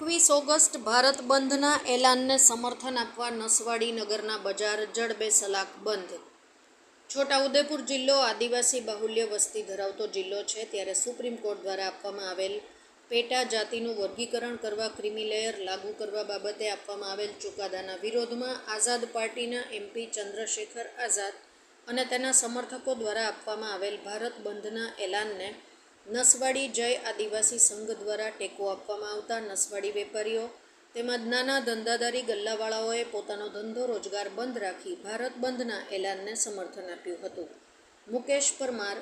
એકવીસ ઓગસ્ટ ભારત બંધના એલાનને સમર્થન આપવા નસવાડી નગરના બજાર જડબે સલાક બંધ. છોટાઉદેપુર જિલ્લો આદિવાસી બાહુલ્ય વસ્તી ધરાવતો જિલ્લો છે, ત્યારે સુપ્રીમ કોર્ટ દ્વારા આપવામાં આવેલ પેટા જાતિનું વર્ગીકરણ કરવા ક્રિમિલેયર લાગુ કરવા બાબતે આપવામાં આવેલ ચુકાદાના વિરોધમાં આઝાદ પાર્ટીના એમપી ચંદ્રશેખર આઝાદ અને તેના સમર્થકો દ્વારા આપવામાં આવેલ ભારત બંધના એલાનને નસવાડી જય આદિવાસી સંઘ દ્વારા ટેકો આપવામાં આવતા નસવાડી વેપારીઓ તેમજ નાના ધંધાદારી ગલ્લાવાળાઓએ પોતાનો ધંધો રોજગાર બંધ રાખી ભારત બંધના એલાનને સમર્થન આપ્યું હતું. મુકેશ પરમાર